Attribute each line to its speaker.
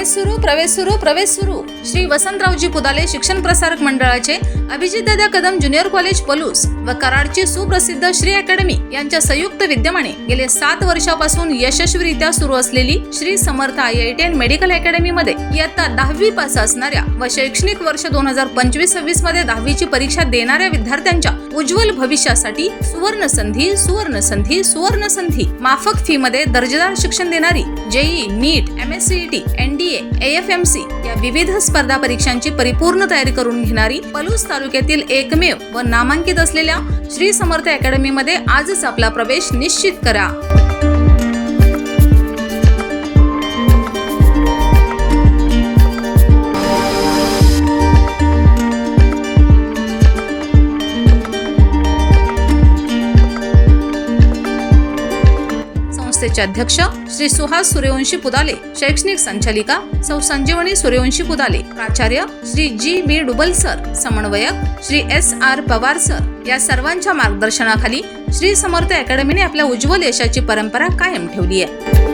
Speaker 1: प्रवेश सुरू प्रवेश सुरू प्रवेश सुरू श्री वसंतरावजी पुदाले शिक्षण प्रसारक मंडळाचे अभिजितदादा कदम ज्युनियर कॉलेज पलूस व कराडची सुप्रसिद्ध श्री अकॅडमी यांच्या संयुक्त विद्यमाने गेले सात वर्षापासून यशस्वीरित्या सुरू असलेली Shri Samarth I I T and medical academy मध्ये इयत्ता दहावी पास असणाऱ्या व शैक्षणिक वर्ष दोन हजार पंचवीस सव्वीसमध्ये दहावीची परीक्षा देणाऱ्या विद्यार्थ्यांच्या उज्ज्वल भविष्यासाठी सुवर्ण संधी सुवर्ण संधी सुवर्ण संधी. माफक फी मध्ये दर्जेदार शिक्षण देणारी JEE NEET M S CET AFMC F M C या विविध स्पर्धा परीक्षांची परिपूर्ण तयारी करून घेणारी पलूस तालुक्यातील एकमेव व नामांकित असलेल्या श्री समर्थ अकॅडमीमध्ये आजच आपला प्रवेश निश्चित करा. संस्थेचे अध्यक्ष श्री सुहास सूर्यवंशी पुदाले शैक्षणिक संचालिका सौ संजीवनी सूर्यवंशी पुदाले प्राचार्य Shri G B Dubal sir समन्वयक Shri S R Pawar sir. या सर्वांच्या मार्गदर्शनाखाली श्री समर्थ अकॅडमीने आपल्या उज्ज्वल यशाची परंपरा कायम ठेवली आहे.